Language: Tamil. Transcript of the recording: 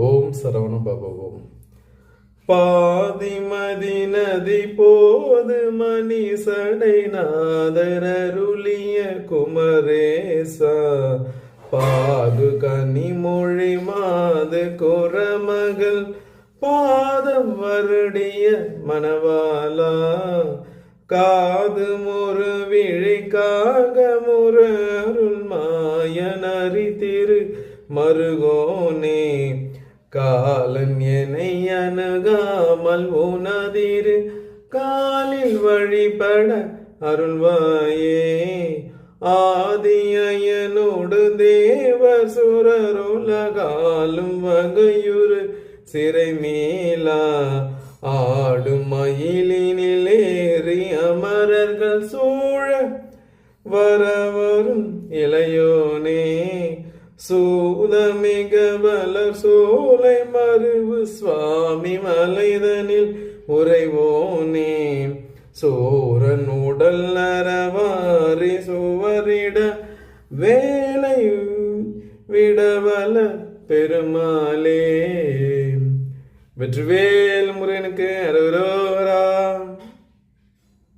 ஓம் சரவண பவ பாதிமதி நதி போது மணி சடை நாதரருளிய குமரேசா. பாது கனி மொழி மாது குரமகள். பாதம் வருடிய மணவாளா. காது முரு விழிக்காக முரு அருள் மாயனரி திரு மருகோனே. காலன் என்னை அணுகாமல் உனதிரு. காலில் வழிபட அருள்வாயே. ஆதியனோடு தேவர் சுரருலகாலும் வகையுறு. சிறை மேலா ஆடும் மயிலினில் ஏறி அமரர்கள் சூழ. வரவரும் இளையோனே. சூதமிக வளர் சோலை மருவு சுவாமி மலைதனில் உறைவோனே. சோரன் உடல் நரவாரி சுவரிட வேலை விடவல பெருமாளே. வெற்றிவேல் முருகனுக்கு அரவரோ